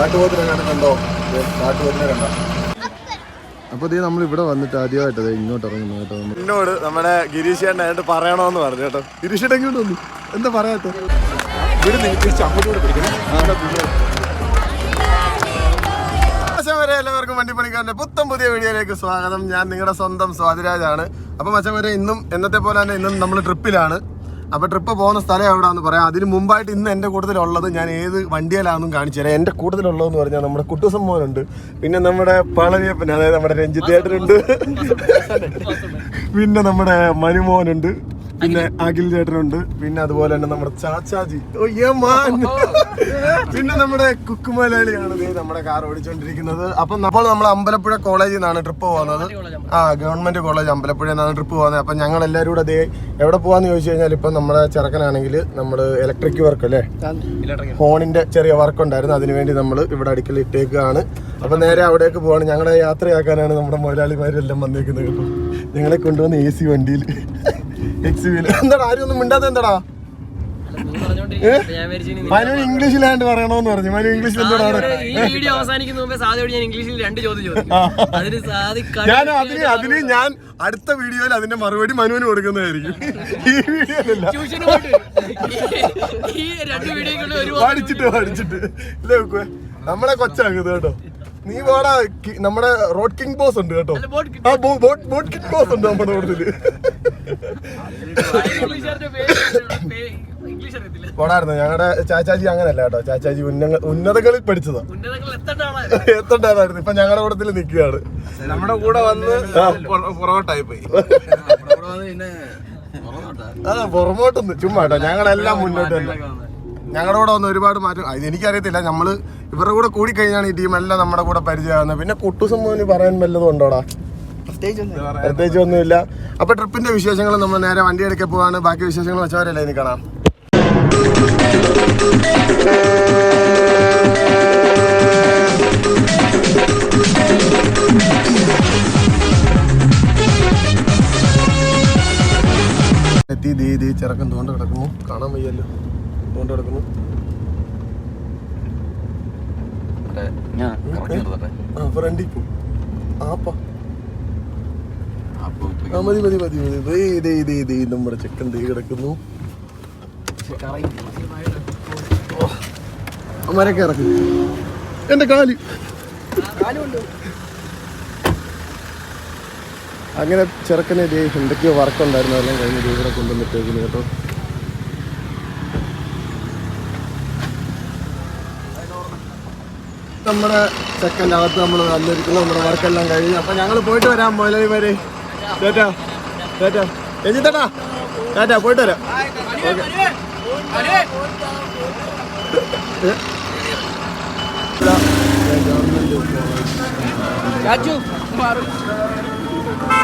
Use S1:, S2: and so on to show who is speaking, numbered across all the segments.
S1: കാട്ടുപോത്തിനെ കണ്ടിട്ടുണ്ടോ ദേ, കാട്ടുപോത്തിനെ കണ്ടോ? അപ്പൊ ഇതേ നമ്മൾ ഇവിടെ വന്നിട്ട് ആദ്യമായിട്ട് ദേ ഇങ്ങോട്ട് ഇറങ്ങുന്നു കേട്ടോ. എന്നോട് നമ്മുടെ ഗിരീഷ് ചേട്ടനായിട്ട് പറയണോന്ന് പറഞ്ഞു കേട്ടോ. ഗിരീഷ് ചേട്ടൻ ഇങ്ങോട്ട് വന്നു. എന്താ പറയാത്ത? വരെ എല്ലാവർക്കും വണ്ടിപ്പണിക്കാരന്റെ പുത്തൻ പുതിയ വീഡിയോയിലേക്ക് സ്വാഗതം. ഞാൻ നിങ്ങളുടെ സ്വന്തം സ്വാതിരാജാണ്. അപ്പൊ മച്ചം വരെ ഇന്നും എന്നത്തെ പോലെ തന്നെ ഇന്നും നമ്മൾ ട്രിപ്പിലാണ് അപ്പൊ ട്രിപ്പ് പോകുന്ന സ്ഥലം എവിടെയാണെന്ന് പറയാം. അതിന് മുമ്പായിട്ട് ഇന്ന് എന്റെ കൂട്ടത്തിലുള്ളത് ഞാൻ ഏത് വണ്ടിയിലാണെന്നും കാണിച്ചു തരാം. എന്റെ കൂട്ടത്തിലുള്ളതെന്ന് പറഞ്ഞാൽ നമ്മുടെ കുട്ടുസം മോനുണ്ട്. പിന്നെ നമ്മുടെ പളനിയപ്പൻ അതായത് നമ്മുടെ രഞ്ജിത്തേട്ടനുണ്ട്. പിന്നെ നമ്മുടെ മനുമോനുണ്ട്. പിന്നെ അഖിൽ. ചേട്ടനുണ്ട്. പിന്നെ അതുപോലെ തന്നെ നമ്മുടെ ചാച്ചാജി. പിന്നെ നമ്മുടെ കുക്കുമലയാളിയാണ് നമ്മുടെ കാർ ഓടിച്ചോണ്ടിരിക്കുന്നത്. അപ്പൊ അപ്പോൾ നമ്മൾ അമ്പലപ്പുഴ കോളേജിൽ നിന്നാണ് ട്രിപ്പ് പോകുന്നത്. ആ ഗവൺമെന്റ് കോളേജ് അമ്പലപ്പുഴ നിന്നാണ് ട്രിപ്പ് പോകുന്നത്. അപ്പൊ ഞങ്ങൾ എല്ലാവരും കൂടെ ദേ എവിടെ പോവാന്ന് ചോദിച്ചു കഴിഞ്ഞാൽ ഇപ്പൊ നമ്മുടെ ചെറുക്കനാണെങ്കിൽ നമ്മൾ ഇലക്ട്രിക് വർക്ക് അല്ലേ? ഫോണിന്റെ ചെറിയ വർക്ക് ഉണ്ടായിരുന്നു. അതിനുവേണ്ടി നമ്മൾ ഇവിടെ അടുക്കൽ ഇട്ടേക്കാണ്. അപ്പൊ നേരെ അവിടേക്ക് പോവാണ്. ഞങ്ങളെ യാത്രയാക്കാനാണ് നമ്മുടെ മുതലാളിമാരെല്ലാം വന്നേക്കുന്നത്. ഞങ്ങളെ കൊണ്ടുവന്ന് എ സി വണ്ടിയിൽ. എക്സ് എന്താടാ ആരും ഒന്നും മിണ്ടാത്ത എന്താടാ മനു ഇംഗ്ലീഷിലാണ്ട് പറയണോന്ന് പറഞ്ഞു. മനു ഇംഗ്ലീഷിൽ എന്താണ്
S2: ഈ വീഡിയോ അവസാനിക്കുന്ന ഇംഗ്ലീഷിൽ രണ്ട് ചോദ്യം ചോദിക്കും.
S1: ഞാൻ അതിന് അതിന് ഞാൻ അടുത്ത വീഡിയോയിൽ അതിന്റെ മറുപടി മനുവിന് കൊടുക്കുന്നതായിരിക്കും. ഈ വീഡിയോയിലല്ല. പഠിച്ചിട്ട് പഠിച്ചിട്ട്. ഇല്ല? നമ്മളെ കൊച്ചാക്കുന്നു കേട്ടോ. നീ പോടാ കി- നമ്മുടെ റോഡ് കിങ് ബോസ് ഉണ്ട് കേട്ടോ. ആ ബോട്ട് ബോട്ട് കിങ് ബോസ് ഉണ്ട് നമ്മുടെ
S2: റോഡിൽ.
S1: പോടായിരുന്നു ഞങ്ങളുടെ ചാച്ചാജി അങ്ങനല്ല കേട്ടോ. ചാച്ചാജി ഉന്നത ഉന്നതകളിൽ പഠിച്ചതാ. എത്തണ്ടായിരുന്നു ഇപ്പൊ ഞങ്ങളുടെ കൂട്ടത്തിൽ നിൽക്കുകയാണ്
S3: നമ്മുടെ കൂടെ വന്ന് പുറ- പുറകോട്ടായി പോയി
S1: പുറമോട്ടൊന്ന് ചുമ്മാ കേട്ടോ ഞങ്ങളെല്ലാം മുന്നോട്ട് തന്നെ ഞങ്ങളുടെ കൂടെ വന്ന് ഒരുപാട് മാറ്റം. അത് എനിക്കറിയത്തില്ല. നമ്മൾ ഇവരുടെ കൂടെ കൂടി കഴിഞ്ഞാണ് ഈ ടീം എല്ലാം നമ്മുടെ കൂടെ പരിചയമാകുന്നത്. പിന്നെ കുട്ടുസംഭവന് പറയാൻ വല്ലതും ഉണ്ടോടാ? പ്രത്യേകിച്ച് ഒന്നുമില്ല. അപ്പൊ ട്രിപ്പിന്റെ വിശേഷങ്ങൾ നമ്മൾ നേരെ വണ്ടി എടുക്കെ പോവാണ്. ബാക്കി വിശേഷങ്ങൾ വെച്ചവരല്ലേ ഇനി കാണാം. എത്തി ദേ ദേ ചിറക്കം തോണ്ട് കിടക്കുന്നു. കാണാൻ വയ്യല്ലോ. തോണ്ട് കിടക്കുന്നു ഫ്രണ്ടിൽ പോ ആപ്പാ. ആ മതി മതി മതി മതി. ദേ ദേ ദേ ദേ നമ്മുടെ ചെക്കൻ ദേ കിടക്കുന്നു. മരക്കെ ഇറക്കുന്നു എന്റെ കാൽ. അങ്ങനെ ചെറുക്കനെ എന്തൊക്കെയോ വർക്കുണ്ടായിരുന്നു എല്ലാം കഴിഞ്ഞ ദേ ഇവിടെ കൊണ്ടുവന്നിട്ടേക്കുന്നു കേട്ടോ. നമ്മുടെ സെക്കൻഡ് അകത്ത് നമ്മൾ വന്നിരിക്കുന്നു നമ്മുടെ വർക്കെല്ലാം കഴിഞ്ഞു. അപ്പം ഞങ്ങൾ പോയിട്ട് വരാം മുതലാളിമാരെ ചേട്ടാ ചേട്ടാ രഞ്ജിത്തേട്ടാ ചേട്ടാ പോയിട്ട് വരാം. ഓക്കെ.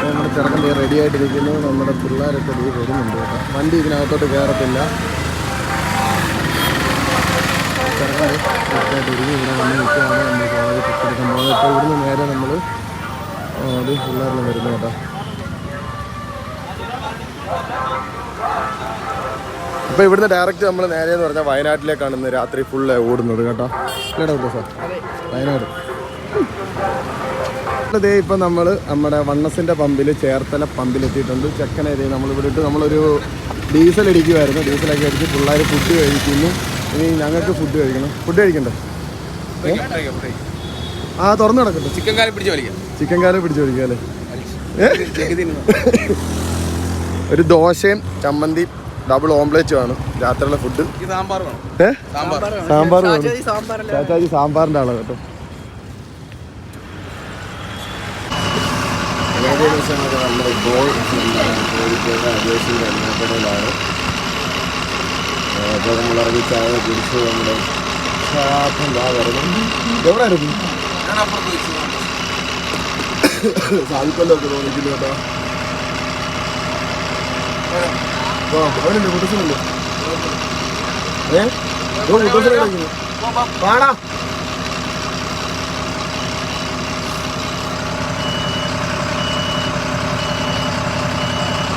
S1: നമ്മുടെ ചെറുക്കൻ ദേ റെഡി ആയിട്ടിരിക്കുന്നു. നമ്മുടെ പിള്ളേരൊക്കെ വരുന്നുണ്ട്. വണ്ടി ഇതിനകത്തോട്ട് കയറത്തില്ല കറക്റ്റായിട്ട് ഒരുങ്ങി ഇവിടെ വന്ന് നിൽക്കുകയാണ് നമ്മൾ കോളേജ് ടിക്കറ്റ് പോകുന്നത് ഇപ്പോൾ ഇവിടുന്ന് നേരെ നമ്മൾ അത് പിള്ളേരിൽ വരുന്നു കേട്ടോ അപ്പോൾ ഇവിടുന്ന് ഡയറക്റ്റ് നമ്മൾ നേരെ എന്ന് പറഞ്ഞാൽ വയനാട്ടിലേക്കാണ് ഇന്ന് രാത്രി ഫുള്ള് ഓടുന്നത് കേട്ടോ. കേട്ടോ സാർ? വയനാട്. ഇതേ ഇപ്പം നമ്മൾ നമ്മുടെ വണ്ണസിന്റെ പമ്പിൽ ചേർത്തല പമ്പിലെത്തിയിട്ടുണ്ട്. ചെക്കനെ നമ്മൾ ഇവിടെ ഇട്ട് നമ്മളൊരു ഡീസൽ അടിക്കുമായിരുന്നു ഡീസലൊക്കെ അടിച്ച് പിള്ളേർ കുട്ടി കഴിക്കുന്നു ഇനി ഞങ്ങൾക്ക് ഫുഡ് കഴിക്കണം. ഫുഡ് കഴിക്കണ്ടേ? ആ തുറന്നു കിടക്കട്ടെ
S3: ചിക്കൻ കാലം പിടിച്ച് വലിക്കാം.
S1: ചിക്കൻ കാലം പിടിച്ചു കഴിക്കുക അല്ലേ? ഒരു ദോശയും ചമ്മന്തി ഡബിൾ ഓംലെറ്റ് ആണ് രാത്രിയുള്ള ഫുഡ്
S3: സാമ്പാർ വേണം. സാമ്പാർ
S1: വേണം. ചാച്ചാജി സാമ്പാറിന്റെ ആളാണ് കേട്ടോ. ഏഴ് ദിവസങ്ങളൊക്കെ നമ്മൾ ഗോൾ കോഴിക്കോട് അജേഷിന്റെ ഇറങ്ങി ചായ കുടിച്ച് നമ്മുടെ ദാ വരുന്നു തോന്നിക്കുന്നു കേട്ടോ. ആ കുട്ടസിനെ പാടാ.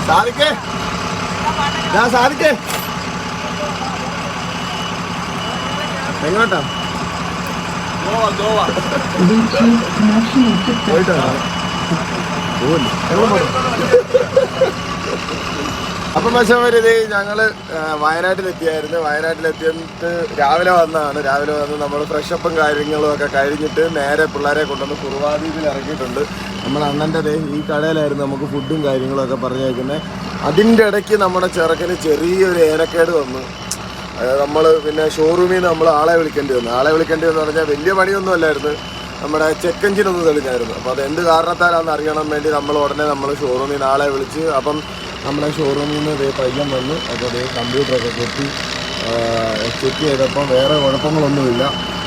S1: സാധിക്കേ? ഞാൻ സാധിക്കേ? എങ്ങോട്ടാ? അപ്പൊ ഇത് ഞങ്ങൾ വയനാട്ടിലെത്തിയായിരുന്നു. വയനാട്ടിലെത്തിയിട്ട് രാവിലെ വന്നതാണ്. രാവിലെ വന്ന് നമ്മൾ ഫ്രഷപ്പും കാര്യങ്ങളും ഒക്കെ കഴിഞ്ഞിട്ട് നേരെ പിള്ളേരെ കൊണ്ടുവന്ന് കുറുവാദ്വീപിൽ ഇറക്കിയിട്ടുണ്ട്. നമ്മൾ അണ്ണന്റെ ദേ ഈ കടയിലായിരുന്നു നമുക്ക് ഫുഡും കാര്യങ്ങളും ഒക്കെ പറഞ്ഞേക്കുന്നത് അതിന്റെ ഇടയ്ക്ക് നമ്മുടെ ചെറുക്കന് ചെറിയൊരു ഏലക്കേട് വന്നു. നമ്മൾ പിന്നെ ഷോറൂമിൽ നിന്ന് നമ്മൾ ആളെ വിളിക്കേണ്ടി വന്നു. ആളെ വിളിക്കേണ്ടി വന്നു പറഞ്ഞാൽ വലിയ പണിയൊന്നും അല്ലായിരുന്നു. നമ്മുടെ ചെക്ക് എഞ്ചിൻ ഒന്ന് തെളിഞ്ഞായിരുന്നു. അപ്പോൾ അത് എന്ത് കാരണത്താലാണെന്ന് അറിയണം വേണ്ടി നമ്മൾ ഉടനെ നമ്മൾ ഷോറൂമിൽ നിന്ന് ആളെ വിളിച്ച് അപ്പം നമ്മുടെ ഷോറൂമിൽ നിന്ന് ഇതേ പയ്യൻ വന്നു. അപ്പോൾ അതേ കമ്പ്യൂട്ടറൊക്കെ കെട്ടി ചെക്ക് ചെയ്തപ്പം വേറെ കുഴപ്പങ്ങളൊന്നുമില്ല.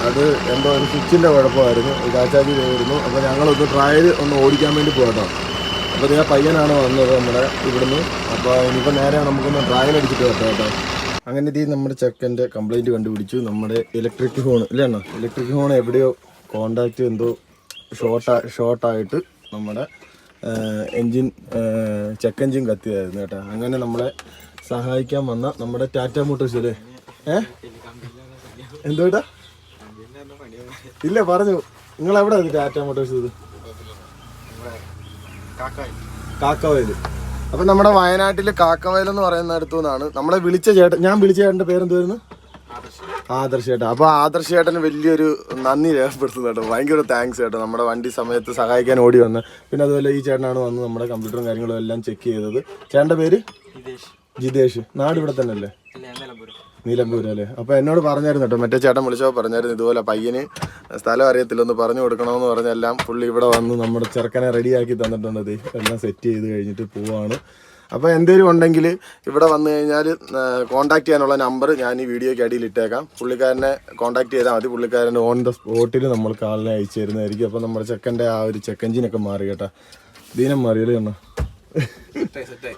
S1: അത് എന്തോ ഒരു സ്വിച്ചിന്റെ കുഴപ്പമായിരുന്നു. ചാച്ചാജി വരുന്നു. അപ്പോൾ ഞങ്ങളൊന്ന് ട്രയൽ ഒന്ന് ഓടിക്കാൻ വേണ്ടി പോകട്ടോ അപ്പോൾ ഇതേ പയ്യനാണ് വന്നത് നമ്മുടെ ഇവിടുന്ന്. അപ്പോൾ ഇനിയിപ്പോൾ നേരെ നമുക്കൊന്ന് ട്രയൽ അടിച്ചിട്ട് വരട്ടെ കേട്ടോ. അങ്ങനെ ഇത് നമ്മുടെ ചെക്കന്റെ കംപ്ലൈന്റ് കണ്ടുപിടിച്ചു. നമ്മുടെ ഇലക്ട്രിക് ഹോൺ ഇല്ലേ അണ്ണാ? ഇലക്ട്രിക് ഹോൺ എവിടെയോ കോണ്ടാക്റ്റ് എന്തോ ഷോർട്ടാ ഷോർട്ടായിട്ട് നമ്മുടെ എൻജിൻ ചെക്ക് എൻജിൻ കത്തിയായിരുന്നു കേട്ടോ. അങ്ങനെ നമ്മളെ സഹായിക്കാൻ വന്ന നമ്മുടെ ടാറ്റ മോട്ടോഴ്സ് അല്ലേ? ഏ? എന്തോട്ടാ ഇല്ല പറഞ്ഞു. നിങ്ങൾ എവിടെ ടാറ്റ മോട്ടോഴ്സ് ഇത്? കാക്കവയൽ അപ്പൊ നമ്മുടെ വയനാട്ടിൽ കാക്കവയൽ എന്ന് പറയുന്ന അടുത്തു നിന്നാണ്. നമ്മളെ വിളിച്ച ചേട്ടൻ ഞാൻ വിളിച്ച ചേട്ടന്റെ പേരെന്തായിരുന്നു ആദർശ് ചേട്ടൻ അപ്പൊ ആദർശ് ചേട്ടന് വലിയൊരു നന്ദി രേഖപ്പെടുത്തുന്നു കേട്ടോ. ഭയങ്കര താങ്ക്സ് കേട്ടോ നമ്മുടെ വണ്ടി സമയത്ത് സഹായിക്കാൻ ഓടി വന്ന്. പിന്നെ അതുപോലെ ഈ ചേട്ടനാണ് വന്ന് നമ്മുടെ കമ്പ്യൂട്ടറും കാര്യങ്ങളും എല്ലാം ചെക്ക് ചെയ്തത്. ചേട്ടന്റെ പേര്? ജിതേഷ്. നാട് ഇവിടെ തന്നെ അല്ലേ നീലമ്പൂര് അല്ലേ? അപ്പൊ എന്നോട് പറഞ്ഞായിരുന്നു കേട്ടോ മറ്റേ ചേട്ടൻ വിളിച്ചപ്പോൾ പറഞ്ഞായിരുന്നു ഇതുപോലെ പയ്യന് സ്ഥലം അറിയത്തില്ല ഒന്ന് പറഞ്ഞു കൊടുക്കണമെന്ന് പറഞ്ഞെല്ലാം പുള്ളി ഇവിടെ വന്ന് നമ്മുടെ ചെറുക്കനെ റെഡിയാക്കി തന്നിട്ടുണ്ട്. എല്ലാം സെറ്റ് ചെയ്ത് കഴിഞ്ഞിട്ട് പോവാണ്. അപ്പോൾ എന്തെങ്കിലും ഉണ്ടെങ്കിൽ ഇവിടെ വന്നു കഴിഞ്ഞാൽ കോൺടാക്ട് ചെയ്യാനുള്ള നമ്പർ ഞാൻ ഈ വീഡിയോയ്ക്ക് അടിയിൽ ഇട്ടേക്കാം. പുള്ളിക്കാരനെ കോൺടാക്ട് ചെയ്താൽ മതി. പുള്ളിക്കാരൻ ഓൺ ദ സ്പോട്ടിൽ നമ്മൾ കാലിനെ അയച്ചു തരുന്നതായിരിക്കും. അപ്പോൾ നമ്മുടെ ചെക്കന്റെ ആ ഒരു ചെക്കഞ്ചിനൊക്കെ മാറി കേട്ടോ. ദീനം മാറിയല്ലേ എണ്ണ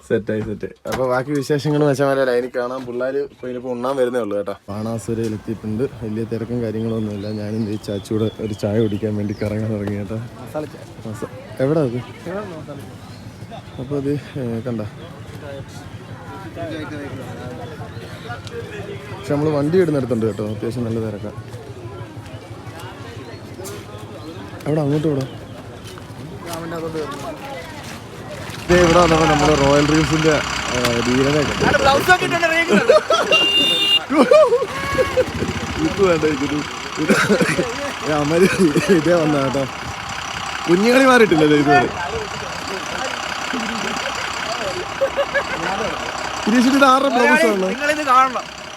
S1: സെറ്റായി സെറ്റ് അപ്പൊ ബാക്കി വിശേഷങ്ങൾ വെച്ചാൽ ലൈനിൽ കാണാം. പിള്ളേർ ഇപ്പൊ ഇനിയിപ്പോ ഉണ്ണാൻ വരുന്നേ ഉള്ളൂ കേട്ടോ. ബാണാസുരയിൽ എത്തിയിട്ടുണ്ട് വലിയ തിരക്കും കാര്യങ്ങളൊന്നുമില്ല. ഞാനും ഈ ചാച്ചൂടെ ഒരു ചായ കുടിക്കാൻ വേണ്ടി കറങ്ങാൻ തുടങ്ങി കേട്ടോ. എവിടെ അത്? അപ്പൊ അത് കണ്ട. പക്ഷെ നമ്മൾ വണ്ടി ഇടുന്നിടത്തുണ്ട് കേട്ടോ. അത്യാവശ്യം നല്ല തിരക്കാം. എവിടെ അങ്ങോട്ട് ഇവിടെ? ദേ ഇവിടെ വന്നപ്പോൾ നമ്മുടെ റോയൽ റീൽസിന്റെ ധീരനെ ഇത് വേണ്ട ഇത് ഇത് അമര് ഇതേ വന്ന കേട്ടോ. കുഞ്ഞുകളി മാറിയിട്ടില്ലല്ലോ ഇതുവരെ. ഗിരീഷിന് ഇത് ആരുടെ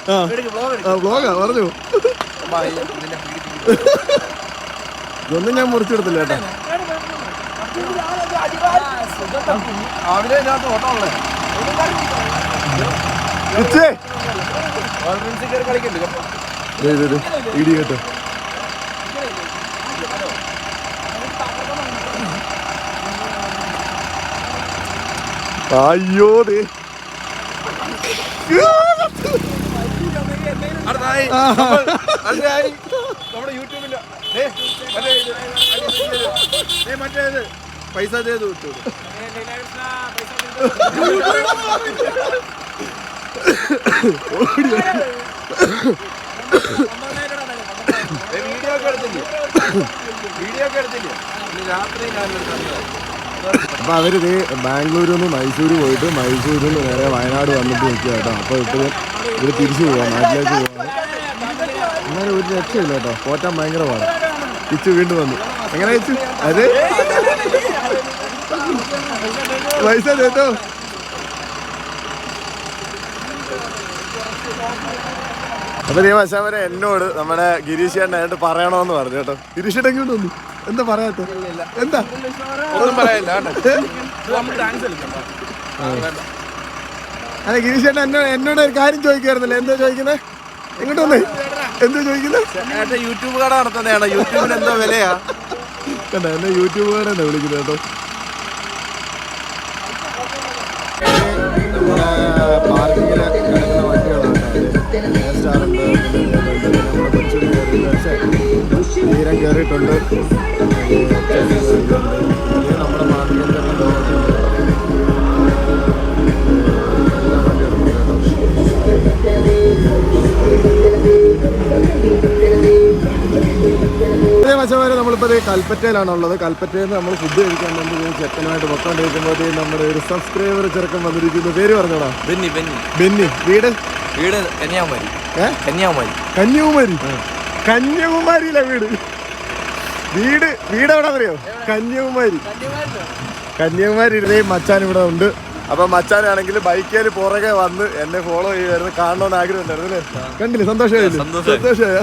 S1: ആ. ബ്ലോഗാ പറഞ്ഞു. ഇതൊന്നും ഞാൻ മുറിച്ചെടുത്തില്ല കേട്ടോ.
S3: രാവിലെ ഓട്ടം ഉള്ളത്
S1: ഇത് ഇടി കേട്ടോ അയ്യോ ദേ
S3: നമ്മുടെ യൂട്യൂബ് മറ്റേത് പൈസ ചെയ്ത് വിട്ടു. വീഡിയോ ഒക്കെ എടുത്തില്ലേ? വീഡിയോ രാത്രി ഞാൻ
S1: അപ്പൊ അവർ ദേ ബാംഗ്ലൂരിൽ നിന്ന് മൈസൂർ പോയിട്ട് മൈസൂരിൽ നിന്ന് നേരെ വയനാട് വന്നിട്ട് നിൽക്കുക കേട്ടോ. അപ്പൊ ഇപ്പോഴും ഇവർ തിരിച്ചു പോവാം നാട്ടിലേക്ക് പോവാണ് അങ്ങനെ ഒരു രക്ഷയില്ല കേട്ടോ. പോറ്റാൻ ഭയങ്കര പാടാ ഇച്ചു വീണ്ടും വന്നു. എങ്ങനെ ഇച്ചു? അതെ? പൈസ കേട്ടോ അപ്പൊ നീ അവരെ എന്നോട് നമ്മുടെ ഗിരീഷ് ചേട്ടനായിട്ട് പറയണമെന്ന് പറഞ്ഞു കേട്ടോ. ഗിരീഷ് ചേട്ടൻ ഇങ്ങോട്ട് വന്നു. എന്താ പറയാത്ത? എന്താ?
S3: ഒന്നും പറയാനില്ല കേട്ടോ.
S1: അല്ല ഗിരീഷ് ചേട്ടൻ എന്നോട് എന്നോട് ഒരു കാര്യം ചോദിക്കുമായിരുന്നല്ലേ എന്താ ചോദിക്കുന്നത് എങ്ങോട്ട് വന്നേ? എന്താ ചോദിക്കുന്നത്?
S3: ചേട്ടാ യൂട്യൂബ് കട നടത്തുന്നതാണ്. യൂട്യൂബിന് എന്തോ വിലയാ?
S1: കണ്ട എന്നെ യൂട്യൂബുകാരെന്നെ വിളിക്കുന്നത് കേട്ടോ. പാർക്കിങ്ങിൽ കിടക്കുന്ന വണ്ടികളാണ്. തീരം കയറിയിട്ടുണ്ട്. നമ്മുടെ പാർക്കിങ്ങിന്റെ കൽപ്പറ്റയിലാണുള്ളത്. കൽപ്പറ്റയിൽ നിന്ന് നമ്മൾ ഫുഡ് കഴിക്കാൻ വേണ്ടി ചെക്കനുമായിട്ട് പൊക്കോണ്ടിരിക്കുമ്പോഴത്തേക്കും നമ്മുടെ ഒരു സബ്സ്ക്രൈബർ ചെറുക്കൻ വന്നിരിക്കുന്നു. പേര് പറഞ്ഞോടാ?
S3: ബെന്നി ബെന്നി.
S1: ബെന്നി. വീട്?
S3: വീട് കന്യാകുമാരി. കന്യാകുമാരി.
S1: കന്യാകുമാരി? കന്യാകുമാരിയിലെ വീട്. വീട് വീട് എവിടെ അറിയോ കന്യാകുമാരി കന്യാകുമാരി മച്ചാൻ ഇവിടെ ഉണ്ട്. അപ്പൊ മച്ചാനാണെങ്കിൽ ബൈക്കേൽ പുറകെ വന്ന് എന്നെ ഫോളോ ചെയ്യുമായിരുന്നു കാണണമെന്ന് ആഗ്രഹം ഉണ്ടായിരുന്നു അല്ലേ കണ്ടില്ലേ?
S3: സന്തോഷമായി.
S1: സന്തോഷമായ?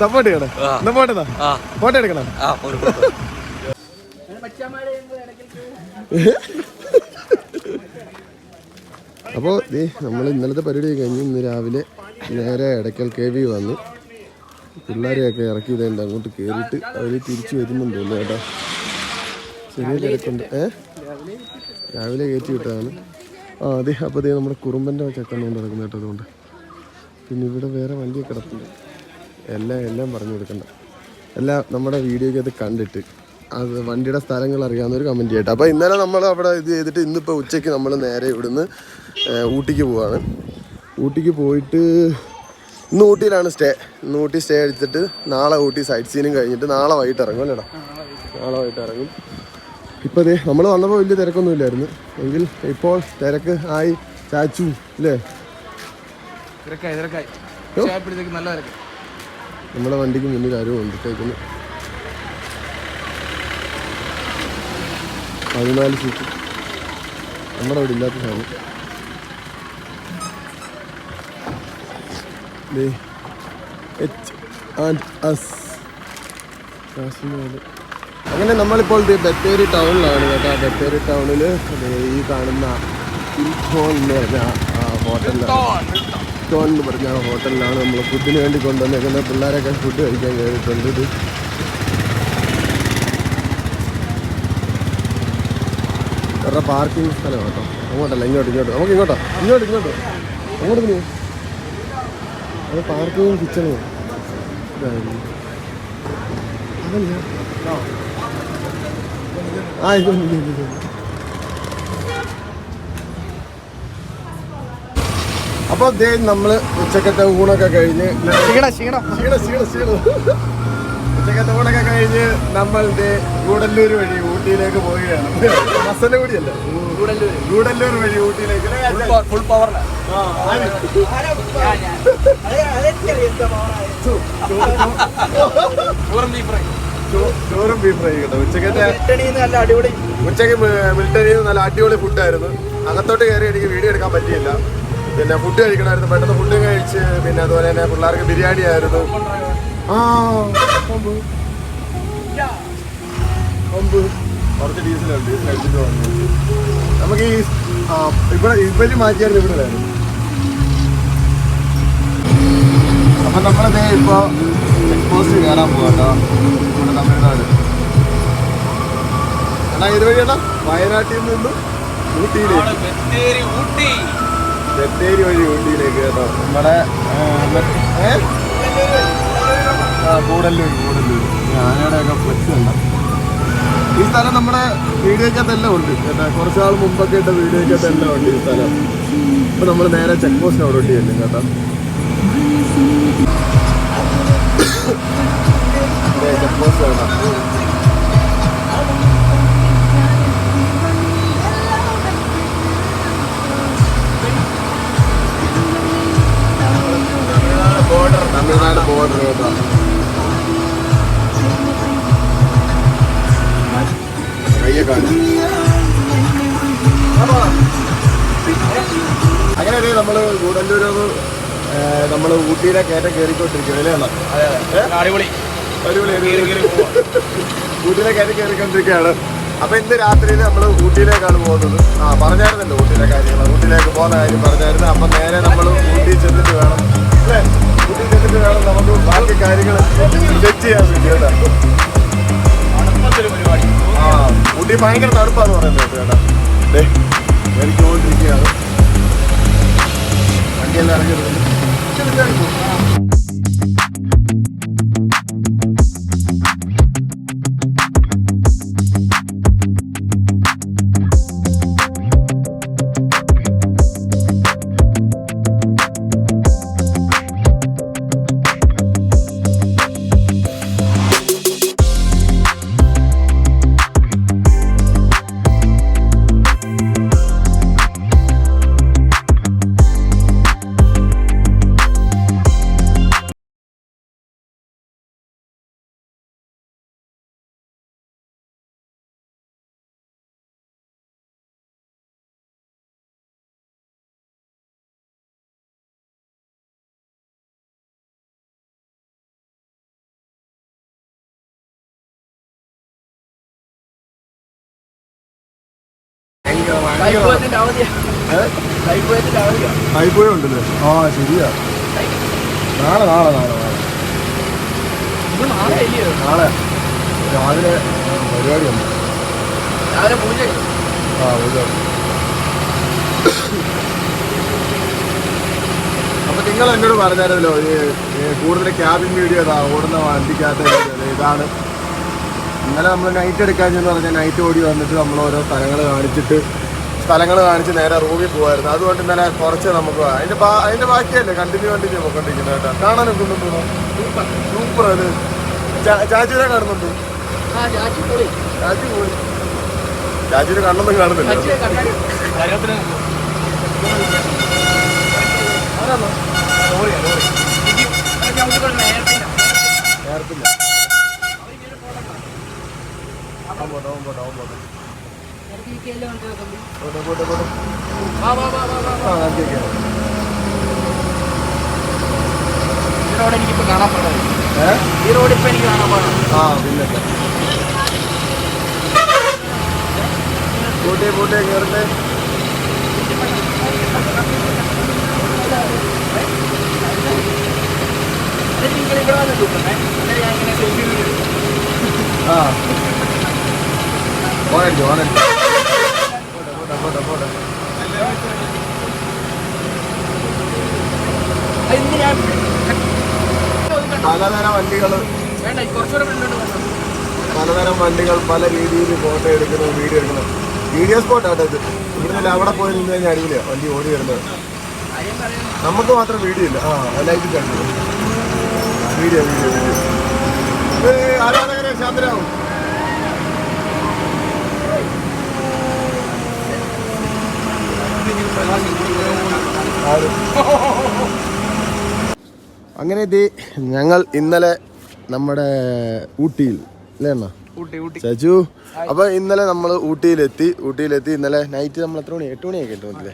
S1: സപ്പോർട്ട് ചെയ്യണം?
S3: ആ.
S1: എന്നാ പോട്ടെന്നാ
S3: ആ.
S1: ഫോട്ടോ എടുക്കണം?
S3: അപ്പോ ദേ.
S1: അപ്പോൾ നമ്മൾ ഇന്നലത്തെ പരിപാടി കഴിഞ്ഞ് ഇന്ന് രാവിലെ നേരെ ഇടയ്ക്കൽ കെ വി വന്നു. പിള്ളേരെയൊക്കെ ഇറക്കി ഇതേണ്ട അങ്ങോട്ട് കയറിയിട്ട് അവർ തിരിച്ചു വരുന്നുണ്ടല്ലോ കേട്ടോ. ചെറിയ തിരക്കുണ്ട്. ഏ? രാവിലെ കയറ്റി വിട്ടതാണ്. ആ അതെ അപ്പോൾ അതേ നമ്മുടെ കുറുമ്പന്റെ ചക്കൻ കൊണ്ട് നടക്കുന്ന കേട്ടോ അതുകൊണ്ട്. പിന്നെ ഇവിടെ വേറെ വണ്ടിയൊക്കെ കിടപ്പുണ്ട്. എല്ലാം എല്ലാം പറഞ്ഞു കൊടുക്കണ്ട. എല്ലാം നമ്മുടെ വീഡിയോയ്ക്ക് അത് കണ്ടിട്ട് അത് വണ്ടിയുടെ സ്ഥലങ്ങൾ അറിയാവുന്നവർ കമന്റ് ചെയ്യട്ടെ. അപ്പോൾ ഇന്നലെ നമ്മൾ അവിടെ ഇത് ചെയ്തിട്ട് ഇന്നിപ്പോൾ ഉച്ചയ്ക്ക് നമ്മൾ നേരെ ഇവിടുന്ന് ഊട്ടിക്ക് പോവാണ്. ഊട്ടിക്ക് പോയിട്ട് ഇന്ന് ഊട്ടിയിലാണ് സ്റ്റേ. ഇന്ന് ഊട്ടി സ്റ്റേ എടുത്തിട്ട് നാളെ ഊട്ടി സൈറ്റ് സീനും കഴിഞ്ഞിട്ട് നാളെ വൈകിട്ട് ഇറങ്ങും അല്ലേടാ? നാളെ വൈകിട്ട് ഇറങ്ങും. ഇപ്പോൾ അതെ നമ്മൾ വന്നപ്പോൾ വലിയ തിരക്കൊന്നും ഇല്ലായിരുന്നു. എങ്കിൽ ഇപ്പോൾ തിരക്ക് ആയി. ചാച്ചു അല്ലേ നമ്മളെ വണ്ടിക്ക് മുന്നിൽ ആരും കൊണ്ടിട്ടേക്കുന്നു. പതിനാല് സീറ്റ്. നമ്മുടെ അവിടെ ഇല്ലാത്ത സാധനം. എച്ച് ആൻഡ് അസ് കാശ്മീർ അങ്ങനെ നമ്മളിപ്പോൾ ബത്തേരി ടൗണിലാണ് കേട്ടോ. ബത്തേരി ടൗണിൽ ഈ കാണുന്ന ഇൽഫോൺ എന്ന് പറഞ്ഞ ഹോട്ടലിലാണ്. ടോൺ എന്ന് പറഞ്ഞ ഹോട്ടലിലാണ് നമ്മൾ ഫുഡിന് വേണ്ടി കൊണ്ടുവന്നേക്കുന്നത്. പിള്ളേരൊക്കെ ഫുഡ് കഴിക്കാൻ കയറിയിട്ടുണ്ട്. ഇത് വേറെ പാർക്കിംഗ് സ്ഥലം കേട്ടോ. അങ്ങോട്ടല്ല ഇങ്ങോട്ട് ഇങ്ങോട്ട്. നമുക്ക് ഇങ്ങോട്ടോ? ഇങ്ങോട്ട് ഇങ്ങോട്ടോ. അങ്ങോട്ട് നീ. അത് പാർക്കിംഗ് കിച്ചണും അതല്ല. ആ ഇത് ഇത് ഇത് ഇത്. അപ്പൊ ദേ നമ്മൾ ഉച്ചക്കത്തെ ഊണൊക്കെ കഴിഞ്ഞ്
S3: ക്ഷീണം ക്ഷീണം.
S1: ക്ഷീണം ക്ഷീണം ക്ഷീണം. ഉച്ചക്കത്തെ ഊണൊക്കെ കഴിഞ്ഞ് നമ്മൾ ദേ ഗൂഡല്ലൂർ വഴി ഊട്ടിയിലേക്ക് പോവുകയാണ്. ഗൂഡല്ലൂർ വഴി ഊട്ടിയിലേക്ക്?
S3: ഫുൾ പവറിലാണ്
S1: ആ,
S3: ചോറും ബീഫ് ഫ്രൈ
S1: കിട്ടും ഉച്ചക്കത്തെ
S3: നല്ല അടിപൊളി.
S1: ഉച്ചയ്ക്ക് മിലിറ്ററിയിൽ നല്ല അടിപൊളി ഫുഡായിരുന്നു അകത്തോട്ട് കയറി എനിക്ക് വീഡിയോ എടുക്കാൻ പറ്റിയില്ല. പിന്നെ ഫുഡ് കഴിക്കണമായിരുന്നു. പെട്ടെന്ന് ഫുഡ് കഴിച്ച് പിന്നെ അതുപോലെ തന്നെ പിള്ളേർക്ക് ബിരിയാണി ആയിരുന്നു. ആ പമ്പ്. പമ്പ്. കുറച്ച് ഡീസലുണ്ട് ഡീസൽ അടിച്ചിട്ട് വന്നു നമുക്ക് ഈ ഇവിടെ ഇവർ മാറ്റിയായിരുന്നു ഇവിടെ അപ്പൊ നമ്മളത് ഇപ്പൊ പോസ്റ്റ് കയറാൻ പോകാട്ടോ നമ്മുടെ തമിഴ്നാട്. എന്നാ ഇതുവഴി ഏട്ടാ വയനാട്ടിൽ നിന്നും ഊട്ടിയിലേക്ക്.
S3: ബത്തേരി
S1: വഴി ഊട്ടിയിലേക്ക് കേട്ടോ. നമ്മുടെ കൂടല്ലൂർ കൂടല്ലൂർ ആനയുടെയൊക്കെ ഫ്ലെക്സ് ഉണ്ട്. ഈ സ്ഥലം നമ്മുടെ വീഡിയോക്കകത്തെല്ലാം ഉണ്ട് കേട്ടോ. കുറച്ച് നാൾ മുമ്പൊക്കെ ഇട്ട വീഡിയോക്കകത്തെല്ലാം ഉണ്ട് ഈ സ്ഥലം. ഇപ്പൊ നമ്മൾ നേരെ ചെക്ക് പോസ്റ്റ് അവിടെ ഉണ്ട് കേട്ടോ. പോസ്റ്റ് കേട്ടോ തമിഴ്നാട് ബോർഡർ കേട്ടോ കയ്യെ കാണും അങ്ങനെ ദേ നമ്മൾ ഗൂഡല്ലൂർ നമ്മൾ ഊട്ടിയിലെ കയറ്റം കയറിക്കൊണ്ടിരിക്കും അല്ലേ
S3: അടിപൊളി.
S1: ഊട്ടിയിലെ കാര്യം കയറിക്കൊണ്ടിരിക്കുകയാണ്. അപ്പൊ ഇന്ന് രാത്രിയിൽ നമ്മൾ ഊട്ടിയിലേക്കാണ് പോകുന്നത്. ആ പറഞ്ഞായിരുന്നല്ലോ ഊട്ടിയിലെ കാര്യങ്ങൾ ഊട്ടിയിലേക്ക് പോകുന്ന കാര്യം പറഞ്ഞായിരുന്നു. അപ്പൊ നേരെ നമ്മൾ ഊട്ടി ചെന്നിട്ട് വേണം അല്ലേ? ഊട്ടി ചെന്നിട്ട് വേണം നമുക്ക് ബാക്കി കാര്യങ്ങൾ സെറ്റ് ചെയ്യാൻ ആ ഊട്ടി ഭയങ്കര തണുപ്പാന്ന് പറയുന്നത് കേട്ടോ. ഹൈപ്പോയ ഉണ്ടല്ലേ ആ ശരിയാ. നാളെ നാളെ നാളെ നാളെ.
S2: നാളെ
S1: രാവിലെ പരിപാടി ഉണ്ട്.
S2: രാവിലെ പൂജ
S1: ആ പരിപാടി അപ്പൊ നിങ്ങൾ എന്നോട് ഈ കൂടുതൽ ക്യാബിൻ വീഡിയോ ഇതാ ഓടുന്ന വണ്ടിക്കകത്ത് ഇതാണ്. ഇന്നലെ നമ്മൾ നൈറ്റ് എടുക്കാന്ന് പറഞ്ഞാൽ നൈറ്റ് ഓടി വന്നിട്ട് നമ്മൾ ഓരോ സ്ഥലങ്ങൾ കാണിച്ചിട്ട് സ്ഥലങ്ങൾ കാണിച്ച് നേരെ റൂമിൽ പോകുമായിരുന്നു അതുകൊണ്ട് ഇന്നലെ കുറച്ച് നമുക്ക് അതിന്റെ ബാ- അതിന്റെ ബാക്കിയല്ലേ? കണ്ടിന്യൂ കണ്ടിന്യൂ പോയിക്കൊണ്ടിരിക്കുന്നത് കേട്ടോ. കാണാനൊക്കെ ഉണ്ടെന്ന് തോന്നുന്നു സൂപ്പർ. അത്. ചാ- ചാച്ചൂരെ കാണുന്നുണ്ട്.
S2: ആ ചാച്ചി പോയി.
S1: കണ്ണൊന്നും കാണുന്നില്ല. നേരത്തില്ല അവൻ പോട്ടെ, അവൻ പോട്ടെ, അവൻ പോട്ടെ.
S2: റോഡ് എനിക്കിപ്പോ കാണാൻ
S1: ഏ?
S2: ഈ റോഡ് ഇപ്പൊ എനിക്ക് കാണാൻ പാടില്ല
S1: ആ പിന്നെ പോട്ടെ പോട്ടെ കേറട്ടെ
S2: അത് നിങ്ങൾ ഇവിടെ വന്ന് തൂക്കണേ എന്നിട്ട് ഞാൻ ഇങ്ങനെ സെൽഫി
S1: ആ ഓണടിച്ചു ഓണടിച്ചു
S2: ഇന്ന് ഞാൻ
S1: പലതരം വണ്ടികൾ
S2: വേണ്ട കുറച്ചുകൂടെ
S1: പലതരം വണ്ടികൾ പല രീതിയിൽ ഫോട്ടോ എടുക്കുന്നു വീഡിയോ എടുക്കുന്നു വീഡിയോ സ്പോട്ട് ആട്ടോ ഇത്. ഇവിടുന്ന് അവിടെ പോയി നിന്ന് കഴിഞ്ഞാൽ അറിയില്ല വണ്ടി ഓടി വരുന്നത്? നമുക്ക് മാത്രം വീഡിയോ ഇല്ല. ആ ലൈറ്റ് കണ്ടു വീഡിയോ വീഡിയോ വീഡിയോ. ആരാധകരെ ശാന്തരാവും. അങ്ങനെ ഇത് ഞങ്ങൾ ഇന്നലെ നമ്മുടെ ഊട്ടിയിൽ അല്ലേ
S2: എന്നാ
S1: ചാച്ചു അപ്പൊ ഇന്നലെ നമ്മൾ ഊട്ടിയിലെത്തി ഊട്ടിയിലെത്തി ഇന്നലെ നൈറ്റ് നമ്മൾ എത്ര മണി? എട്ട് മണിയൊക്കെ തോന്നില്ലേ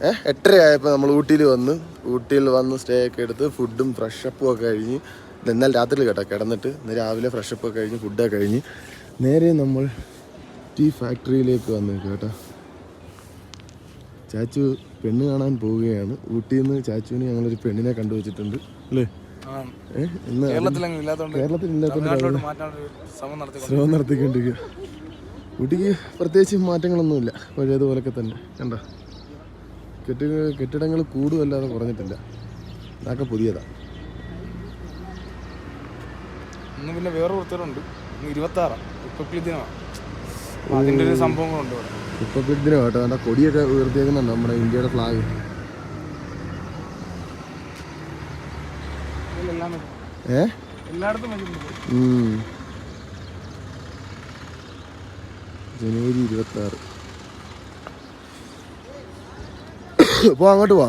S1: ഏഹ് എട്ടര. ആയപ്പോൾ നമ്മൾ ഊട്ടിയിൽ വന്ന് ഊട്ടിയിൽ വന്ന് സ്റ്റേ ഒക്കെ എടുത്ത് ഫുഡും ഫ്രഷപ്പും ഒക്കെ കഴിഞ്ഞ് ഇന്നലെ രാത്രി കേട്ടോ കിടന്നിട്ട് ഇന്ന് രാവിലെ ഫ്രഷപ്പ് ഒക്കെ കഴിഞ്ഞ് ഫുഡൊക്കെ കഴിഞ്ഞ് നേരെ നമ്മൾ ടീ ഫാക്ടറിയിലേക്ക് വന്നു കേട്ടോ. ചാച്ചു പെണ്ണ് കാണാൻ പോവുകയാണ്. ഊട്ടിയിൽ നിന്ന് ചാച്ചുവിന് ഞങ്ങളൊരു പെണ്ണിനെ കണ്ടുവച്ചിട്ടുണ്ട് അല്ലേ?
S3: മാറ്റാനൊരു ശ്രമം നടത്തി
S1: നടത്തിക്കൊണ്ടിരിക്കുക. ഊട്ടിക്ക് പ്രത്യേകിച്ച് മാറ്റങ്ങളൊന്നുമില്ല. പഴയതുപോലൊക്കെ തന്നെ. കണ്ട? കെട്ടി കെട്ടിടങ്ങൾ കൂടുമല്ലാതെ കുറഞ്ഞിട്ടില്ല. ഇതൊക്കെ പുതിയതാ.
S3: ഇന്ന് പിന്നെ വേറെ ഒരുത്തരുണ്ട് ഇരുപത്തി ആറാം റിപ്പബ്ലിക് ദിനമാണ്. അതിന്റെ ഒരു സംഭവങ്ങളുണ്ട് ഇവിടെ.
S1: റിപ്പബ്ലിക് ദിനം കേട്ടോ കണ്ട? കൊടിയൊക്കെ ഉയർത്തിയേക്കുന്നുണ്ട് നമ്മുടെ ഇന്ത്യയുടെ ഫ്ലാഗ്. ഏ. ജനുവരി ഇരുപത്തി ആറ് പോ അങ്ങോട്ട് പോവാ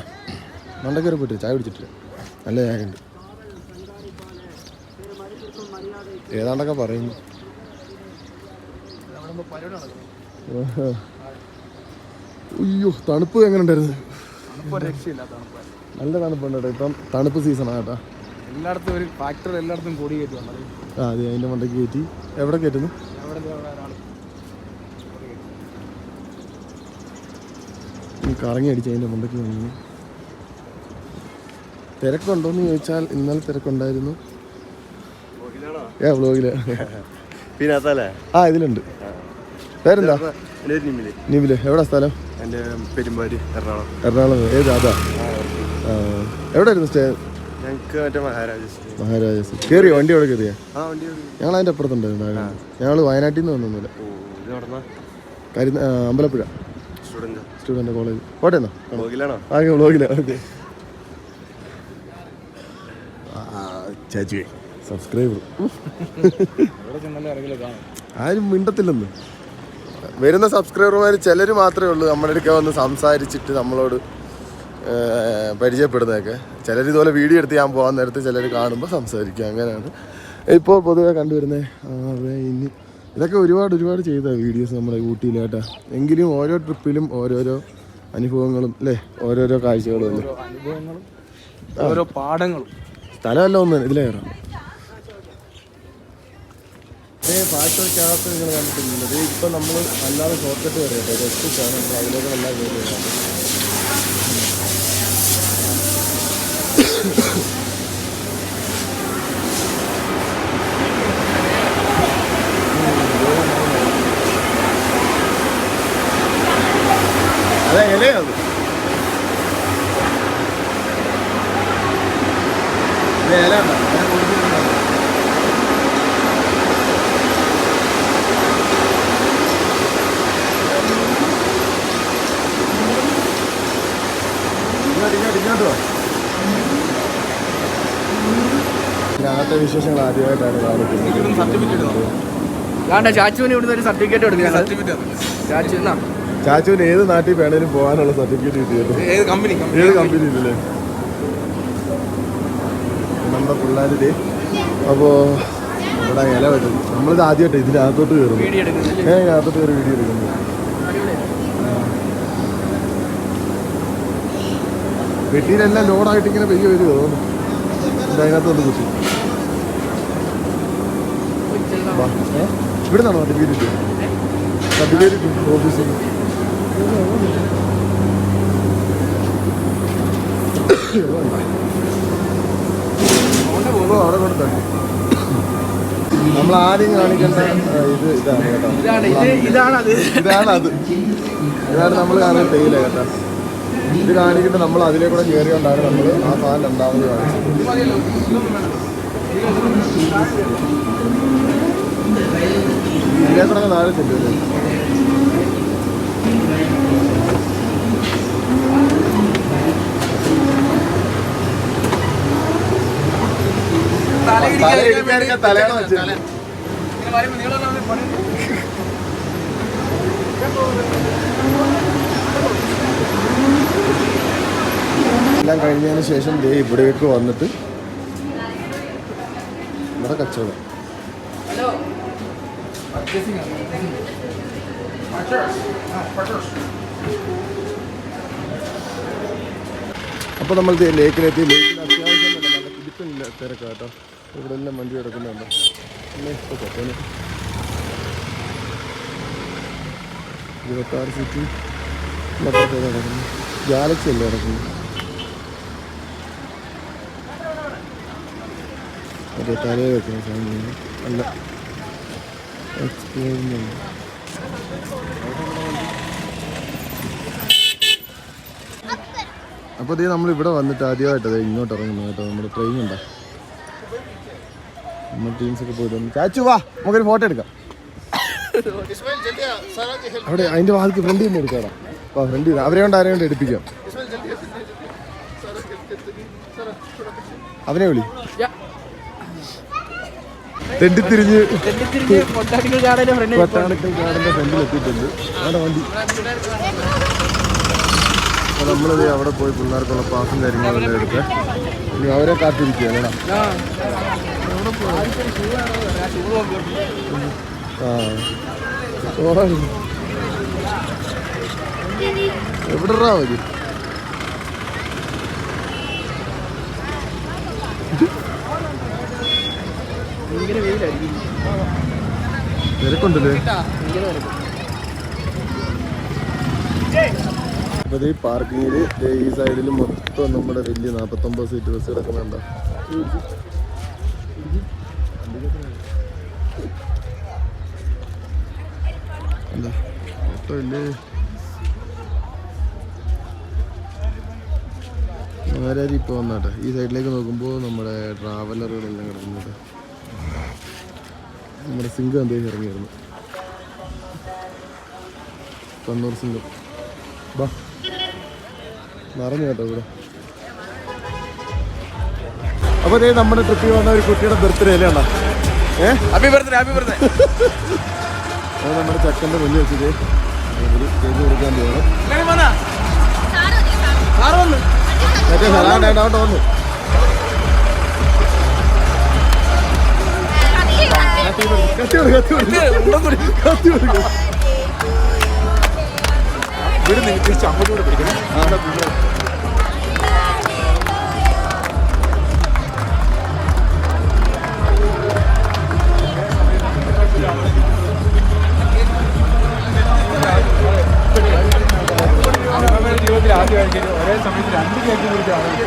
S1: മണ്ടക്കറി പോയിട്ട് ചായ കുടിച്ചിട്ടില്ല. നല്ല ചായ ഉണ്ട് ഏതാണ്ടൊക്കെ പറയുന്നു. ആഹാ. അയ്യോ തണുപ്പ് എങ്ങനെ ഉണ്ടായിരുന്നു?
S3: ഒരു രക്ഷയില്ല തണുപ്പ്.
S1: നല്ല തണുപ്പുണ്ട് കേട്ടോ ഇപ്പം തണുപ്പ് സീസണാണ് കേട്ടോ.
S3: എല്ലായിടത്തും ഒരു ഫാക്ടറി എല്ലായിടത്തും കൂടി കയറ്റി
S1: ആ അതെ അതിന്റെ മണ്ടയ്ക്ക് കയറ്റി. എവിടെ കയറ്റുന്നു? കറങ്ങി അടിച്ച് അതിന്റെ മണ്ടയ്ക്ക് വന്നു. തിരക്കുണ്ടോന്ന് ചോദിച്ചാൽ ഇന്നലെ തിരക്കുണ്ടായിരുന്നു. ഏ വ്ളോഗിൽ
S4: പിന്നെ
S1: ആ ഇതിലുണ്ട്. പേരെന്താ? നിമിൽ എവിടെ സ്ഥലം?
S4: എന്റെ പെരുമ്പാടി എറണാകുളം.
S1: എറണാകുളം. ഏത്? അതാ. എവിടെയായിരുന്നു സ്റ്റേ
S4: ഞങ്ങൾക്ക് മറ്റേ മഹാരാജാസ്
S1: മഹാരാജാസ് കയറിയോ വണ്ടി അവിടെ കയറിയാ
S4: ആ വണ്ടി ഓടി.
S1: ഞങ്ങൾ അതിന്റെ അപ്പുറത്തുണ്ടായിരുന്നു ഞങ്ങൾ വയനാട്ടിൽ നിന്ന് വന്നൊന്നുമില്ല. ആ, അമ്പലപ്പുഴ. Student college. ഓട്ടെ എന്നാ. ആകെ ഓക്കെ ചേച്ചി. സബ്സ്ക്രൈബർ ആരും മിണ്ടത്തില്ലെന്ന്. വരുന്ന സബ്സ്ക്രൈബർമാർ ചിലർ മാത്രമേ ഉള്ളൂ നമ്മുടെ അടുക്ക വന്ന് സംസാരിച്ചിട്ട് നമ്മളോട് പരിചയപ്പെടുന്നതൊക്കെ. ചിലർ ഇതുപോലെ വീഡിയോ എടുത്ത് ഞാൻ പോകാൻ നേരത്ത് ചിലർ കാണുമ്പോൾ സംസാരിക്കും. അങ്ങനെയാണ്. ഇപ്പോൾ പൊതുവെ കണ്ടുവരുന്നത് ഇനി ഇതൊക്കെ ഒരുപാട് ഒരുപാട് ചെയ്ത വീഡിയോസ് നമ്മുടെ ഊട്ടിയിൽ കേട്ടാ എങ്കിലും ഓരോ ട്രിപ്പിലും ഓരോരോ അനുഭവങ്ങളും അല്ലേ? ഓരോരോ കാഴ്ചകളും അല്ലേ?
S3: അനുഭവങ്ങളും ഓരോ പാഠങ്ങളും.
S1: സ്ഥലമല്ല ഒന്ന് ഇതിലേറാം. അതേ ഫാക്ടറിക്കകത്ത് നിങ്ങൾ കണ്ടിട്ടില്ല ഇപ്പം നമ്മൾ അല്ലാതെ ഷോർട്ട് കട്ട് കയറി കേട്ടോ ജസ്റ്റിച്ചാണ് നമ്മൾ അതിലേക്ക് എല്ലാം കയറി വരുന്നത് അതെ ഇലയത് ഇത് ഇല ഉണ്ടോ ഞാൻ കൊടുത്തിട്ടുണ്ടോ ഇങ്ങോട്ട് ഇങ്ങോട്ട് ഇങ്ങോട്ട് വാ ഇതിനകത്തെ വിശേഷങ്ങൾ ആദ്യമായിട്ടാണ്
S2: ചാച്ചുവിന് ഇവിടുന്ന് ഒരു സർട്ടിഫിക്കറ്റ് എടുക്കുന്നത് ചാച്ചു എന്നാ?
S1: ചാച്ചുവിന് ഏത് നാട്ടിൽ വേണേലും പോകാനുള്ള സർട്ടിഫിക്കറ്റ് കിട്ടിയത്
S3: ഏത് കമ്പനി
S1: ഏത് കമ്പനി ഇല്ലേ നമ്മുടെ പിള്ളേരുടെ അപ്പോൾ ഇവിടെ ഇല വരും നമ്മളിത് ആദ്യമായിട്ട് ഇതിനകത്തോട്ട് കയറുന്നു.
S2: എടുക്കുന്നില്ല
S1: ഞാൻ ഇതിനകത്തോട്ട് കയറി വീഡിയോ എടുക്കുന്നു. പെട്ടിയിലെല്ലാം ലോഡായിട്ട് ഇങ്ങനെ പെയ്യ വരും തോന്നുന്നു ഇത് അതിനകത്തോട്ട് കുത്തി. ഏ? ഇവിടെ നിന്നാണോ സർട്ടിഫിക്കറ്റ് സർട്ടിഫിക്കറ്റ് ഓഫീസിൽ അവിടെ കൊടുത്തോ നമ്മൾ ആദ്യം കാണിക്കേണ്ട ഇത് ഇതാണ് കേട്ടോ.
S2: ഇതാണ്
S1: നമ്മൾ കാണുന്ന തേയില കേട്ടോ. ഇത് കാണിച്ചിട്ട് നമ്മൾ അതിലെ കൂടെ കയറിയോണ്ടാണ് നമ്മൾ ആ സാധനം രണ്ടാമത് കാണിച്ചത്. തലയാണ് വെച്ചത് എല്ലാം കഴിഞ്ഞതിന് ശേഷം ദേ ഇവിടേക്ക് വന്നിട്ട് ഇവിടെ കച്ചവടം. അപ്പോൾ നമ്മൾ ലേക്കിലെത്തി. ലേക്കിൽ അത്യാവശ്യം തന്നെ നല്ല പിടിപ്പില്ല തിരക്കാ കേട്ടോ. ഇവിടെ എല്ലാം വണ്ടി കിടക്കുന്നുണ്ട്? ഇരുപത്തി ആറ് സീറ്റ് കിടക്കുന്നു. ഗാലക്സി അല്ലേ കിടക്കുന്നു? മറ്റേ തലയിൽ വെക്കുന്ന സാധനം അല്ല. അപ്പോൾ ഇതേ നമ്മൾ ഇവിടെ വന്നിട്ട് ആദ്യമായിട്ട് അതെ ഇങ്ങോട്ട് ഇറങ്ങുന്നു കേട്ടോ. നമ്മുടെ ട്രെയിൻ ഉണ്ടോ? നമ്മുടെ ടീംസൊക്കെ പോയിട്ട് ചാച്ചു വാ നമുക്കൊരു ഫോട്ടോ എടുക്കാം. അവിടെ അതിന്റെ വാതിക്ക് ഫ്രണ്ട് നിന്ന് എടുക്കാടാ ഫ്രണ്ട് ഫ്രണ്ടിൽ അവരെ കൊണ്ട് ആരെയും കൊണ്ട് എടുപ്പിക്കാം. അവനെ വിളി. തെണ്ടിത്തിരിഞ്ഞ്
S2: പൊട്ടാട്ടിക്കൽ ഗാർഡന്റെ ഫ്രണ്ട്
S1: പട്ടാണക്കൽ കാടിന്റെ ഫ്രണ്ടിൽ എത്തിയിട്ടുണ്ട് അവിടെ വണ്ടി. നമ്മളിത് അവിടെ പോയി പിള്ളേർക്കുള്ള പാസും കാര്യങ്ങളെല്ലാം എടുത്ത് ഇനി അവരെ കാത്തിരിക്കുകയാണ് ആ. ഓ. എവിടെടാ
S2: ഭയങ്കര വെയിലായിരിക്കും.
S1: തിരക്കുണ്ടല്ലേ?
S2: ഭയങ്കര തിരക്ക്.
S1: അപ്പോൾ ഈ പാർക്കിങ്ങിൽ ഈ സൈഡിൽ മൊത്തം നമ്മുടെ വലിയ നാൽപ്പത്തൊമ്പത് സീറ്റ് ബസ് കിടക്കുന്നുണ്ടോ? എന്താ? മൊത്തം ഇല്ലേ? ആരാരി ഇപ്പോൾ വന്നാട്ടെ? ഈ സൈഡിലേക്ക് നോക്കുമ്പോൾ നമ്മുടെ ട്രാവലറുകളെല്ലാം കിടക്കുന്നത് നമ്മുടെ സിംഗം എന്തേലും ഇറങ്ങിയിരുന്നു കണ്ണൂർ സിംഗം. ബാ. നിറഞ്ഞു കേട്ടോ ഇവിടെ. അപ്പൊ ദേ നമ്മുടെ ട്രിപ്പിൽ വന്ന ഒരു കുട്ടിയുടെ ബർത്ത്ഡേ അല്ലേ അണ്ണാ? ഏ?
S3: ഹാപ്പി ബർത്ത്ഡേ ഹാപ്പി ബർത്ത്ഡേ
S1: അത് നമ്മുടെ ചക്കന്റെ മുന്നിൽ വെച്ചിട്ട് ഒരു കേക്ക് കൊടുക്കാൻ പോകണം
S2: സാറ് വന്നു.
S1: ഇവിടെ നിന്ന് തിരിച്ച് അങ്ങോട്ടുകൂടെ പിടിക്കണം ജീവിതത്തിൽ ആദ്യമായിരിക്കും ഒരേ സമയത്ത്
S3: രണ്ട് കേക്ക് കുടിച്ച ആളാണ്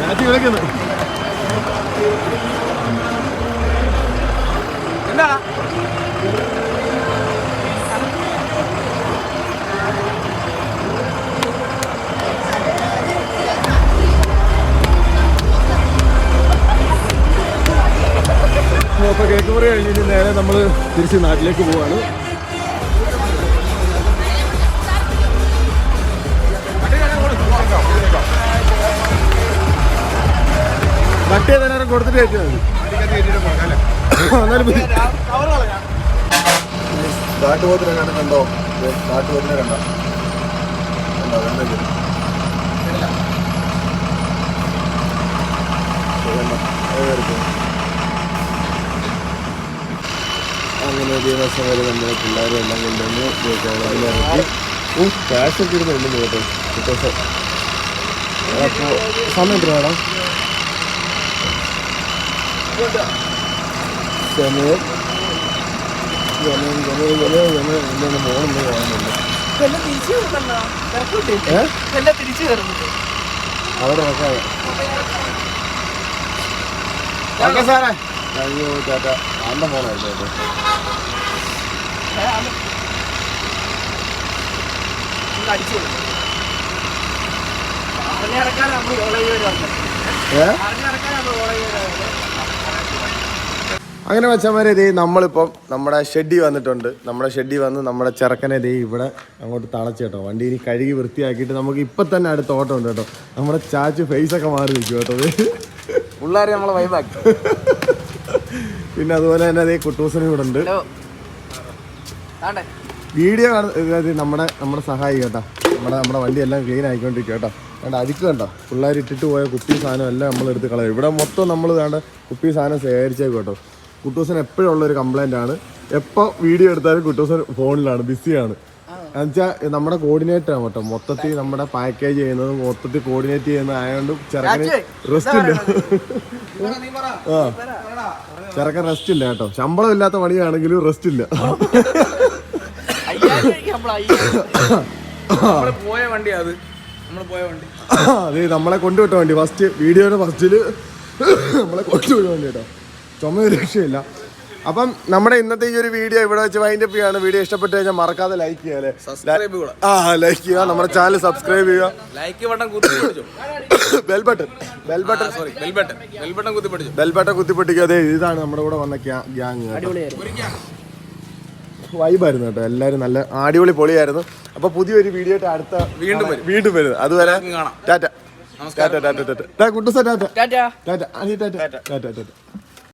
S3: ഞാൻ
S1: വിളിക്കുന്നത്
S3: എന്താ?
S1: കേക്ക് മുറി കഴിഞ്ഞിട്ട് നേരെ നമ്മൾ തിരിച്ച് നാട്ടിലേക്ക് പോവാണ്. മറ്റേ തന്നെ കൊടുത്തിട്ട് കഴിച്ചാൽ മതി. കാട്ടുപോത്തിനെ കണ്ടിട്ടുണ്ടോ കാട്ടുപോത്തിനെ കണ്ടോ? കണ്ടോ കണ്ടോ അങ്ങനെ ദിവസം വരെ നമ്മുടെ പിള്ളേരും എല്ലാം കൊണ്ടുവന്ന് ഇറക്കി. ഓ ക്യാഷ് ഒക്കെ ഇരുന്നുണ്ട് കേട്ടോ. അപ്പോൾ സമയം എത്ര വേണം സമയം സമയം സമയം സമയം സമയം എന്താണ് മോണെന്ന് കാണുന്നില്ല അവിടെ നോക്കാതെ ഓക്കെ സാറേ. അയ്യോ ചേട്ടാ. അന്ന ഫോണായിരുന്നു കേട്ടോ ഏ അങ്ങനെ വെച്ചമാരെ ദേ നമ്മളിപ്പം നമ്മുടെ ഷെഡി വന്നിട്ടുണ്ട്. നമ്മുടെ ഷെഡി വന്ന് നമ്മുടെ ചെറുക്കനെ ദേ ഇവിടെ അങ്ങോട്ട് തളച്ച് കേട്ടോ. വണ്ടി ഇനി കഴുകി വൃത്തിയാക്കിയിട്ട് നമുക്ക് ഇപ്പം തന്നെ അടുത്ത ഓട്ടം ഉണ്ട് കേട്ടോ. നമ്മുടെ ചാച്ചു ഫേസ് ഒക്കെ മാറി നിൽക്കും കേട്ടോ.
S3: പിള്ളേരെ നമ്മളെ വൈബാക്കി
S1: പിന്നെ അതുപോലെ തന്നെ അതേ കുട്ടൂസനും ഇവിടെ ഉണ്ട്. വീഡിയോ നമ്മുടെ നമ്മുടെ സഹായി കേട്ടോ. നമ്മുടെ നമ്മുടെ വണ്ടി എല്ലാം ക്ലീൻ ആയിക്കൊണ്ടിരിക്കും കേട്ടോ. വേണ്ട അരിക്ക് കണ്ടോ? പിള്ളേർ ഇട്ടിട്ട് പോയ കുപ്പി സാധനം എല്ലാം നമ്മൾ എടുത്ത് കളയും. ഇവിടെ മൊത്തം നമ്മൾ വേണ്ട കുപ്പി സാധനം ശേഖരിച്ചേക്കും കേട്ടോ. കുട്ടൂസൻ എപ്പോഴുള്ള ഉള്ളൊരു കംപ്ലൈന്റ് ആണ്. എപ്പോൾ വീഡിയോ എടുത്താലും കുട്ടൂസൻ ഫോണിലാണ് ബിസിയാണ്. എന്നുവെച്ചാൽ നമ്മുടെ കോർഡിനേറ്റർ ആണ് കേട്ടോ. മൊത്തത്തിൽ നമ്മുടെ പാക്കേജ് ചെയ്യുന്നത് മൊത്തത്തിൽ കോർഡിനേറ്റ് ചെയ്യുന്ന ആയതുകൊണ്ട് ചെറുക്കന് റെസ്റ്റ് ഇല്ല. ആ ചെറുക്കൻ റെസ്റ്റ് ഇല്ല കേട്ടോ. ശമ്പളം ഇല്ലാത്ത പണിയാണെങ്കിലും റെസ്റ്റ് ഇല്ല.
S3: നമ്മൾ പോയ വണ്ടി അത്. നമ്മൾ പോയ വണ്ടി.
S1: അതെ നമ്മളെ കൊണ്ടുവിട്ട വണ്ടി. ഫസ്റ്റ് വീഡിയോയുടെ ഫസ്റ്റിൽ നമ്മളെ കൊണ്ടുവിട്ട വണ്ടി കേട്ടോ. ചുമ ഒരു രക്ഷയില്ല. അപ്പം നമ്മുടെ ഇന്നത്തെ ഈ ഒരു വീഡിയോ ഇവിടെ വെച്ച് വൈൻഡ് അപ്പ് ചെയ്യാണ് വീഡിയോ ഇഷ്ടപ്പെട്ട് കഴിഞ്ഞാൽ മറക്കാതെ ലൈക്ക് ചെയ്യുക അല്ലേ? ആ ലൈക്ക് ചെയ്യുക. നമ്മുടെ ചാനൽ സബ്സ്ക്രൈബ് ചെയ്യുക.
S3: ലൈക്ക് ബട്ടൺ ബെൽബട്ടൺ പിടിച്ചു?
S1: Bell button bell button
S3: sorry bell button bell button കുത്തി പിടിച്ചു?
S1: ബെൽ ബട്ടൺ കുത്തിപ്പൊട്ടിക്കുക അതെ ഇതാണ് നമ്മുടെ കൂടെ വന്ന ഗ്യാങ് വൈബായിരുന്നു കേട്ടോ. എല്ലാവരും നല്ല അടിപൊളി പൊളിയായിരുന്നു. അപ്പൊ പുതിയൊരു വീഡിയോ ആയിട്ട് അടുത്ത
S3: വീണ്ടും വരും.
S1: വീണ്ടും വരും. അതുവരെ
S3: കാണാം.
S1: Tata. Tata tata tata. Tata.
S2: Tata.
S1: Tata. Tata. Tata. Tata tata.